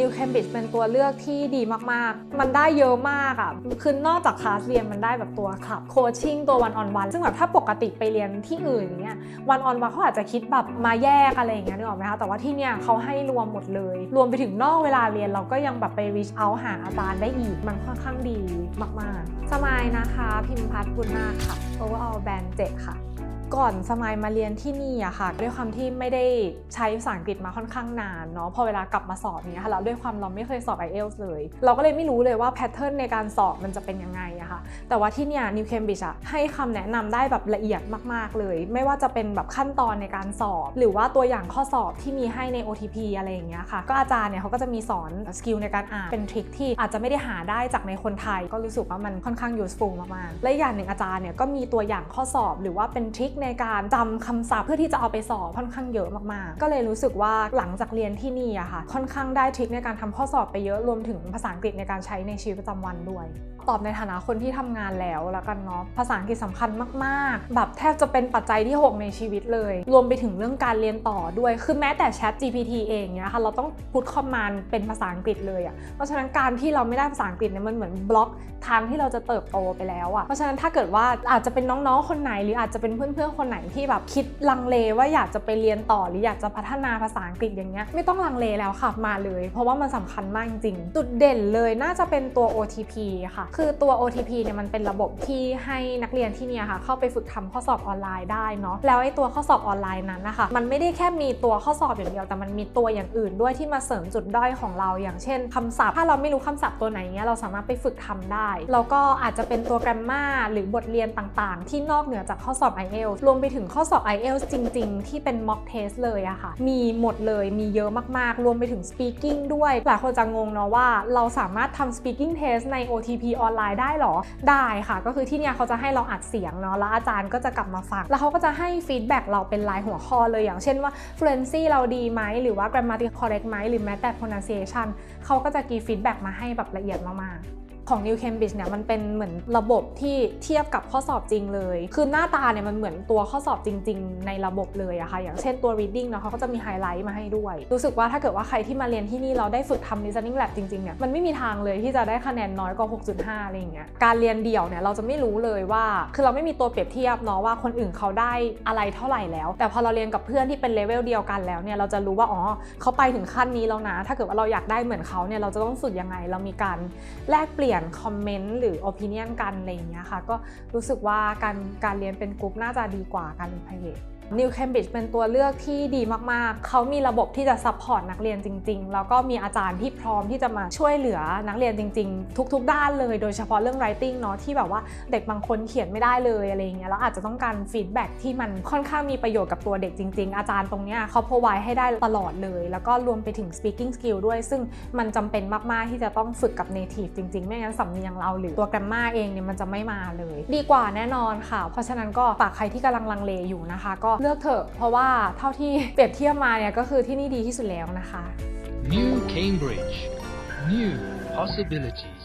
New Cambridge เป็นตัวเลือกที่ดีมากๆ มันได้เยอะมากอะ่ะ คือนอกจากคลาสเรียนมันได้แบบตัวคลับโคชชิ่งตัววันออนวันซึ่งแบบถ้าปกติไปเรียนที่อื่นอย่างเงี้ยวันออนวันเขาอาจจะคิดแบบมาแยกอะไรอย่างเงี้ยนึกออกไหมคะ แต่ว่าที่เนี่ยเขาให้รวมหมดเลย รวมไปถึงนอกเวลาเรียนเราก็ยังแบบไป reach out หาอาจารย์ได้อีก มันค่อนข้างดีมากๆ สมายนะคะ พิมพัฒน์บุญนาคค่ะ overall band 7ค่ะ ก่อนสมัยมาเรียนที่นี่อะค่ะ ด้วยความที่ไม่ได้ใช้ภาษาอังกฤษมาค่อนข้างนานเนาะพอเวลากลับมาสอบเนี้ยค่ะแล้วด้วยความเราไม่เคยสอบ IELTS เลย เราก็เลยไม่รู้เลยว่าแพทเทิร์นในการสอบมันจะเป็นยังไงอะคะ แต่ว่าที่เนี่ย New Cambridge อะให้คำแนะนำได้แบบละเอียดมาก ๆ เลย ไม่ว่าจะเป็นแบบขั้นตอนในการสอบ หรือว่าตัวอย่างข้อสอบที่มีให้ใน OTP อะไรอย่างเงี้ยค่ะ ก็อาจารย์เนี่ยเขาก็จะมีสอนสกิลในการอ่านเป็นทริคที่อาจจะไม่ได้หาได้จากในคนไทย ก็รู้สึกว่ามันค่อนข้าง useful มากๆและอย่างหนึ่งอาจารย์เนี่ยก็มีตัวอย่างข้อสอบ หรือว่าเป็นทริคในการจำคำศัพท์เพื่อที่จะเอาไปสอบค่อนข้างเยอะมากๆ ก็เลยรู้สึกว่าหลังจากเรียนที่นี่อะค่ะ ค่อนข้างได้ทริคในการทำข้อสอบไปเยอะรวมถึงภาษาอังกฤษในการใช้ในชีวิตประจำวันด้วย ตอบในฐานะคนที่ทำงานแล้วแล้วกันเนาะภาษาอังกฤษสำคัญมากๆ แบบแทบจะเป็นปัจจัยที่ 6 ในชีวิตเลย รวมไปถึงเรื่องการเรียนต่อด้วย คือแม้แต่ Chat GPT เองเนี่ยค่ะเราต้องพูดคอมมานด์เป็นภาษาอังกฤษเลยอะเพราะฉะนั้นการที่เราไม่ได้ภาษาอังกฤษเนี่ยมันเหมือนบล็อกทางที่เราจะเติบโตไปแล้วอะเพราะฉะนั้นถ้าเกิดว่าอาจจะเป็นน้องๆคนไหน หรืออาจจะเป็นเพื่อนๆคนไหนที่แบบคิดลังเลว่าอยากจะไปเรียนต่อหรืออยากจะพัฒนาภาษาอังกฤษอย่างเงี้ยไม่ต้องลังเลแล้วค่ะมาเลย เพราะว่ามันสำคัญมากจริงจุดเด่นเลยน่าจะเป็นตัว OTP ค่ะ คือตัว OTP เนี่ยมันเป็นระบบที่ให้นักเรียนที่เนี่ยค่ะเข้าไปฝึกทำข้อสอบออนไลน์ได้เนาะแล้วไอ้ตัวข้อสอบออนไลน์นั้นนะคะมันไม่ได้แค่มีตัวข้อสอบอย่างเดียวแต่มันมีตัวอย่างอื่นด้วยที่มาเสริมจุดด้อยของเรา อย่างเช่นคำศัพท์ ถ้าเราไม่รู้คำศัพท์ตัวไหนเงี้ยเราสามารถไปฝึกทำได้แล้วก็อาจจะเป็นตัว grammar หรือบทเรียนต่างๆ ที่นอกเหนือจากข้อสอบ IELTS รวมไปถึงข้อสอบ IELTS จริง ๆ ที่เป็น mock test เลยอะค่ะ มีหมดเลยมีเยอะมากๆ รวมไปถึง speaking ด้วยหลายคนจะงงเนาะว่า เราสามารถทำ speaking test ใน OTP ออนไลน์ได้หรอได้ค่ะ ก็คือที่เนี่ยเขาจะให้เราอัดเสียงเนาะแล้วอาจารย์ก็จะกลับมาฟัง แล้วเขาก็จะให้ฟีดแบ็กเราเป็นรายหัวข้อเลยอย่างเช่นว่า fluency เราดีไหมหรือว่า grammatical correct ไหมหรือแม้แต่ pronunciation เขาก็จะกีฟีดแบ็กมาให้แบบละเอียดมากๆ ของ New Cambridge เนี่ยมันเป็นเหมือนระบบที่เทียบกับข้อสอบจริงเลย คือหน้าตาเนี่ยมันเหมือนตัวข้อสอบจริง ๆ ในระบบเลยอะค่ะ อย่างเช่นตัว reading เนาะเขาก็จะมีไฮไลท์มาให้ด้วย รู้สึกว่าถ้าเกิดว่าใครที่มาเรียนที่นี่เราได้ฝึกทำ listening lab จริงๆเนี่ยมันไม่มีทางเลยที่จะได้คะแนนน้อยกว่า 6.5 อะไรอย่างเงี้ย การเรียนเดี่ยวเนี่ยเราจะไม่รู้เลยว่า คือเราไม่มีตัวเปรียบเทียบเนาะว่าคนอื่นเขาได้อะไรเท่าไหร่แล้ว แต่พอเราเรียนกับเพื่อนที่เป็นเลเวลเดียวกันแล้วเนี่ยเราจะรู้ว่าอ๋อเขาไปถึงขั้นนี้แล้วนะ ถ้าเกิดว่าเราอยากได้เหมือนเขาเนี่ยเราจะต้องฝึกยังไงเรามีการแลกเปลี่ยนคอมเมนต์หรือโอปิเนียนกันอะไรอย่างเงี้ยค่ะ ก็รู้สึกว่าการการเรียนเป็นกลุ่มน่าจะดีกว่าการเรียนพิเศษ New Cambridge เป็นตัวเลือกที่ดีมากๆ เขามีระบบที่จะซัพพอร์ตนักเรียนจริง ๆ แล้วก็มีอาจารย์ที่พร้อมที่จะมาช่วยเหลือนักเรียนจริง ๆ ทุก ๆ ด้านเลย โดยเฉพาะเรื่อง writing เนาะที่แบบว่าเด็กบางคนเขียนไม่ได้เลยอะไรเงี้ยแล้วอาจจะต้องการฟีดแบ็กที่มันค่อนข้างมีประโยชน์กับตัวเด็กจริง ๆ อาจารย์ตรงเนี้ยเขา provide ให้ได้ตลอดเลย แล้วก็รวมไปถึง speaking skill ด้วย ซึ่งมันจำเป็นมากๆที่จะต้องฝึกกับ native จริง ๆ ไม่งั้นสำเนียงเราหรือตัว grammar เองเนี่ยมันจะไม่มาเลย ดีกว่าแน่นอนค่ะ เพราะฉะนั้นก็ฝากใครที่กำลังลังเลอยู่นะคะ ก็เลือกเถอะ เพราะว่าเท่าที่เปรียบเทียบมาเนี่ยก็คือที่นี่ดีที่สุดแล้วนะคะ New Cambridge. New possibilities.